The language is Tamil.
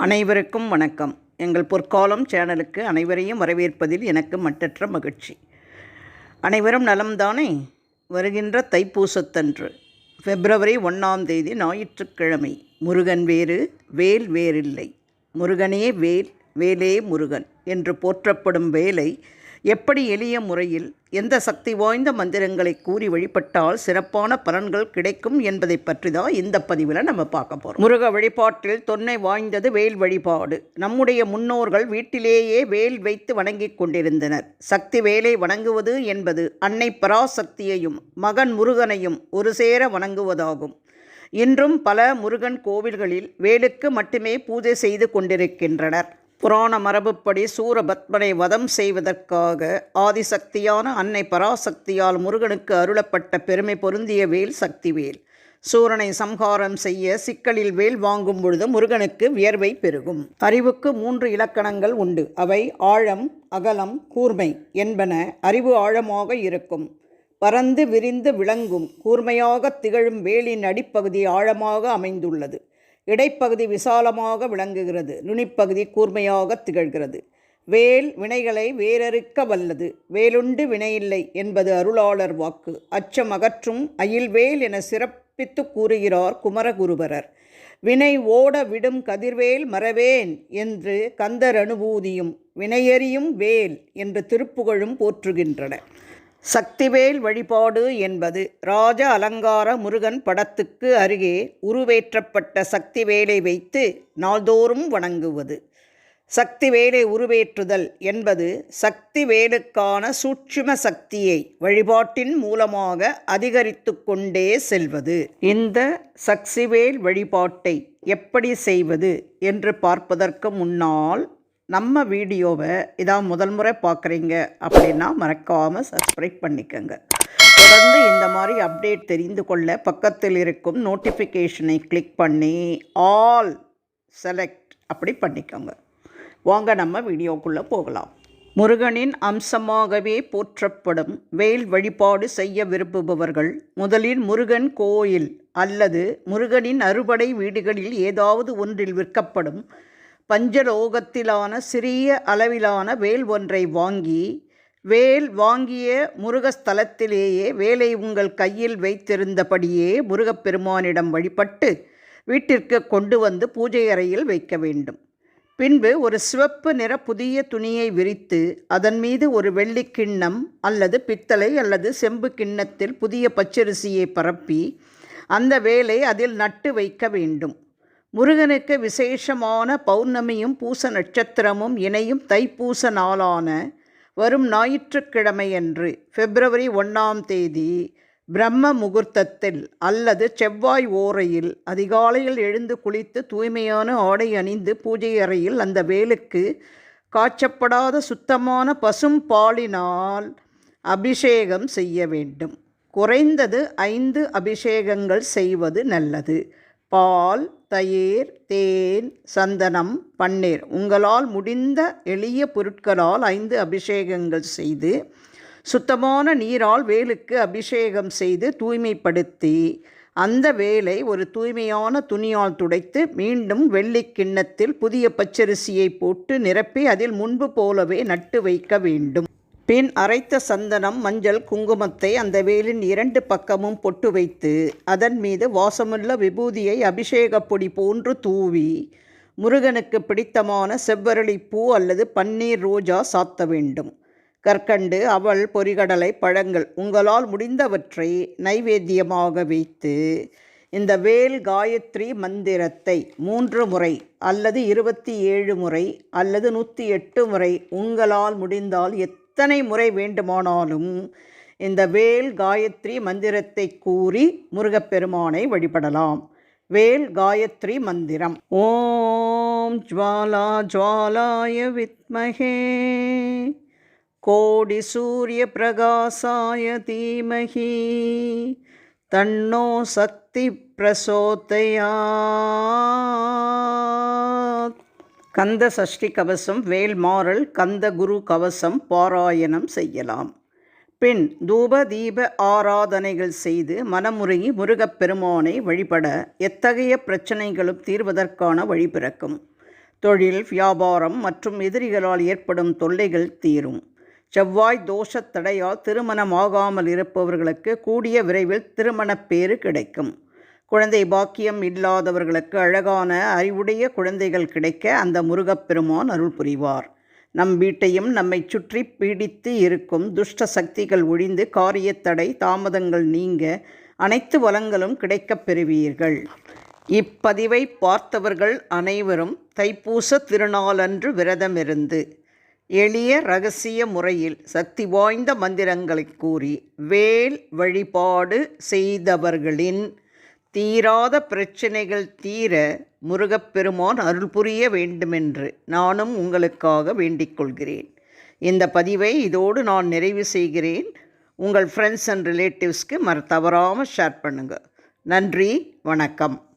அனைவருக்கும் வணக்கம். எங்கள் பொற்காலம் சேனலுக்கு அனைவரையும் வரவேற்பதில் எனக்கு மட்டற்ற மகிழ்ச்சி. அனைவரும் நலம்தானே? வருகின்ற தைப்பூசத்தன்று பிப்ரவரி ஒன்றாம் தேதி ஞாயிற்றுக்கிழமை. முருகன் வேறு வேல் வேறில்லை. முருகனே வேல் வேலே முருகன் என்று போற்றப்படும் வேலை எப்படி எளிய முறையில் எந்த சக்தி வாய்ந்த மந்திரங்களை கூறி வழிபட்டால் சிறப்பான பலன்கள் கிடைக்கும் என்பதை பற்றி தான் இந்த பதிவில் நம்ம பார்க்க போகிறோம் முருக வழிபாட்டில் தொன்னை வாய்ந்தது வேல் வழிபாடு. நம்முடைய முன்னோர்கள் வீட்டிலேயே வேல் வைத்து வணங்கிக் கொண்டிருந்தனர். சக்தி வேலை வணங்குவது என்பது அன்னை பராசக்தியையும் மகன் முருகனையும் ஒரு சேர வணங்குவதாகும். இன்றும் பல முருகன் கோவில்களில் வேலுக்கு மட்டுமே பூஜை செய்து கொண்டிருக்கின்றனர். புராண மரபுப்படி சூரபத்மனை வதம் செய்வதற்காக ஆதிசக்தியான அன்னை பராசக்தியால் முருகனுக்கு அருளப்பட்ட பெருமை பொருந்திய வேல் சக்திவேல். சூரனை சம்ஹாரம் செய்ய சிக்கலில் வேல் வாங்கும் பொழுது முருகனுக்கு வியர்வை பெருகும். அறிவுக்கு மூன்று இலக்கணங்கள் உண்டு. அவை ஆழம் அகலம் கூர்மை என்பன அறிவு ஆழமாக இருக்கும். பரந்து விரிந்து விளங்கும் கூர்மையாக திகழும் வேலின் அடிப்பகுதி ஆழமாக அமைந்துள்ளது. இடைப்பகுதி விசாலமாக விளங்குகிறது. நுனிப்பகுதி கூர்மையாக திகழ்கிறது. வேல் வினைகளை வேறறுக்க வல்லது. வேலுண்டு வினையில்லை என்பது அருளாளர் வாக்கு. அச்சம் அகற்றும் அயில்வேல் என சிறப்பித்து கூறுகிறார் குமரகுருபரர். வினை ஓட விடும் கதிர்வேல் மறவேன் என்று கந்தர் அனுபூதியும் வினையறியும் வேல் என்று திருப்புகழும் போற்றுகின்றன. சக்திவேல் வழிபாடு என்பது ராஜ அலங்கார முருகன் படத்துக்கு அருகே உருவேற்றப்பட்ட சக்திவேலை வைத்து நாள்தோறும் வணங்குவது. சக்தி வேலை உருவேற்றுதல் என்பது சக்தி வேலுக்கான சூட்சும சக்தியை வழிபாட்டின் மூலமாக அதிகரித்து கொண்டே செல்வது. இந்த சக்திவேல் வழிபாட்டை எப்படி செய்வது என்று பார்ப்பதற்கு முன்னால் நம்ம வீடியோவை இதான் முதல் முறை பார்க்குறீங்க அப்படின்னா மறக்காமல் சப்ஸ்கிரைப் பண்ணிக்கோங்க. தொடர்ந்து இந்த மாதிரி அப்டேட் தெரிந்து கொள்ள பக்கத்தில் இருக்கும் நோட்டிஃபிகேஷனை கிளிக் பண்ணி ஆல் செலக்ட் அப்படி பண்ணிக்கோங்க. வாங்க நம்ம வீடியோக்குள்ளே போகலாம். முருகனின் அம்சமாகவே போற்றப்படும் வேல் வழிபாடு செய்ய விரும்புபவர்கள் முதலில் முருகன் கோயில் அல்லது முருகனின் அறுபடை வீடுகளில் ஏதாவது ஒன்றில் விற்கப்படும் பஞ்சலோகத்திலான சிறிய அளவிலான வேல் ஒன்றை வாங்கி வேல் வாங்கிய முருகஸ்தலத்திலேயே வேலை உங்கள் கையில் வைத்திருந்தபடியே முருகப்பெருமானிடம் வழிபட்டு வீட்டிற்கு கொண்டு வந்து பூஜை அறையில் வைக்க வேண்டும். பின்பு ஒரு சிவப்பு நிற புதிய துணியை விரித்து அதன் மீது ஒரு வெள்ளி கிண்ணம் அல்லது பித்தளை அல்லது செம்பு கிண்ணத்தில் புதிய பச்சரிசியை பரப்பி அந்த வேலை அதில் நட்டு வைக்க வேண்டும். முருகனுக்கு விசேஷமான பௌர்ணமியும் பூச நட்சத்திரமும் இணையும் தைப்பூச நாளான வரும் ஞாயிற்றுக்கிழமையன்று பிப்ரவரி ஒன்றாம் தேதி பிரம்ம முகூர்த்தத்தில் அல்லது செவ்வாய் ஓரையில் அதிகாலையில் எழுந்து குளித்து தூய்மையான ஆடை அணிந்து பூஜை அறையில் அந்த வேலுக்கு காய்ச்சப்படாத சுத்தமான பசும் பாலினால் அபிஷேகம் செய்ய வேண்டும். குறைந்தது ஐந்து அபிஷேகங்கள் செய்வது நல்லது. பால் தயிர் தேன் சந்தனம் பன்னீர். உங்களால் முடிந்த எளிய பொருட்களால் ஐந்து அபிஷேகங்கள் செய்து சுத்தமான நீரால் வேலுக்கு அபிஷேகம் செய்து தூய்மைப்படுத்தி அந்த வேலை ஒரு தூய்மையான துணியால் துடைத்து மீண்டும் வெள்ளி கிண்ணத்தில் புதிய பச்சரிசியை போட்டு நிரப்பி அதில் முன்பு போலவே நட்டு வைக்க வேண்டும். பின் அரைத்த சந்தனம் மஞ்சள் குங்குமத்தை அந்த வேலின் இரண்டு பக்கமும் பொட்டு வைத்து அதன் மீது வாசமுள்ள விபூதியை அபிஷேக பொடி போன்று தூவி முருகனுக்கு பிடித்தமான செவ்வரளிப்பூ அல்லது பன்னீர் ரோஜா சாத்த வேண்டும். கற்கண்டு அவள் பொறிகடலை பழங்கள் உங்களால் முடிந்தவற்றை நைவேத்தியமாக வைத்து இந்த வேல் காயத்ரி மந்திரத்தை மூன்று முறை அல்லது இருபத்தி ஏழு முறை அல்லது நூற்றி எட்டு முறை உங்களால் முடிந்தால் எத் எத்தனை முறை வேண்டுமானாலும் இந்த வேல் காயத்ரி மந்திரத்தை கூறி முருகப்பெருமானை வழிபடலாம். வேல் காயத்ரி மந்திரம். ஓம் ஜுவாலா ஜுவாலாய வித்மகே. கோடி சூரிய பிரகாசாய தீமகி. தன்னோ சக்தி பிரசோதயா. கந்த சஷ்டி கவசம் வேல்மாறல் கந்த குரு கவசம் பாராயணம் செய்யலாம். பின் தூப தீப ஆராதனைகள் செய்து மனமுருகி முருகப்பெருமானை வழிபட எத்தகைய பிரச்சனைகளும் தீர்வதற்கான வழி பிறக்கும். தொழில் வியாபாரம் மற்றும் எதிரிகளால் ஏற்படும் தொல்லைகள் தீரும். செவ்வாய் தோஷத் தடையால் திருமணமாகாமல் இருப்பவர்களுக்கு கூடிய விரைவில் திருமணப் பேறு கிடைக்கும். குழந்தை பாக்கியம் இல்லாதவர்களுக்கு அழகான அறிவுடைய குழந்தைகள் கிடைக்க அந்த முருகப்பெருமான் அருள் புரிவார். நம் வீட்டையும் நம்மை சுற்றி பீடித்து இருக்கும் துஷ்ட சக்திகள் ஒழிந்து காரியத்தடை தாமதங்கள் நீங்க அனைத்து வளங்களும் கிடைக்கப் பெறுவீர்கள். இப்பதிவை பார்த்தவர்கள் அனைவரும் தைப்பூச திருநாளன்று விரதமிருந்து எளிய ரகசிய முறையில் சக்தி வாய்ந்த மந்திரங்களை கூறி வேல் வழிபாடு செய்தவர்களின் தீராத பிரச்சனைகள் தீர முருகப்பெருமான் அருள் புரிய வேண்டுமென்று நானும் உங்களுக்காக வேண்டிக் கொள்கிறேன். இந்த பதிவை இதோடு நான் நிறைவு செய்கிறேன். உங்கள் ஃப்ரெண்ட்ஸ் அண்ட் ரிலேட்டிவ்ஸ்க்கு மற தவறாமல் ஷேர் பண்ணுங்கள் நன்றி வணக்கம்.